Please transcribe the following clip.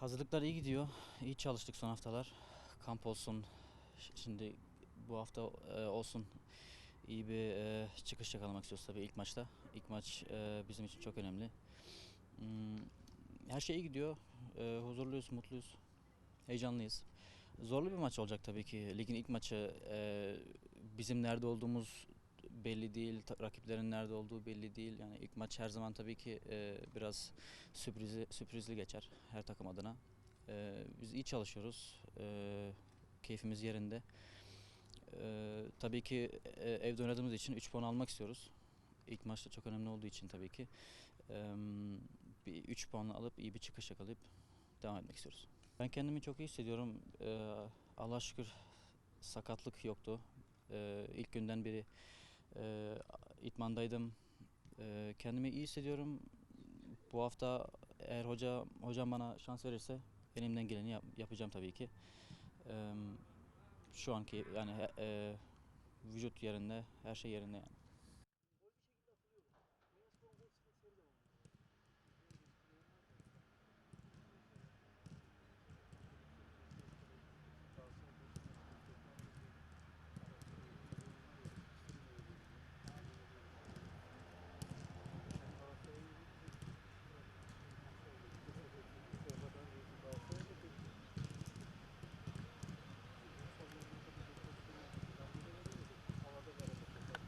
Hazırlıklar iyi gidiyor. İyi çalıştık son haftalar. Kamp olsun. Şimdi bu hafta e, olsun. İyi bir e, çıkış yakalamak istiyoruz tabii ilk maçta. İlk maç e, bizim için çok önemli. Hmm, her şey iyi gidiyor. E, huzurluyuz, mutluyuz. Heyecanlıyız. Zorlu bir maç olacak tabii ki. Ligin ilk maçı. E, bizim nerede olduğumuz belli değil. Rakiplerin nerede olduğu belli değil. Yani ilk maç her zaman tabii ki e, biraz sürprizi, sürprizli geçer her takım adına. E, biz iyi çalışıyoruz. E, keyfimiz yerinde. E, tabii ki e, evde oynadığımız için 3 puan almak istiyoruz. İlk maçta çok önemli olduğu için tabii ki. E, bir 3 puanla alıp iyi bir çıkış yakalayıp devam etmek istiyoruz. Ben kendimi çok iyi hissediyorum. E, Allah'a şükür sakatlık yoktu. E, ilk günden beri e, itmandaydım. E, kendimi iyi hissediyorum. Bu hafta eğer hoca hocam bana şans verirse elimden geleni yap- yapacağım tabii ki. E, şu anki yani e, vücut yerinde, her şey yerinde yani.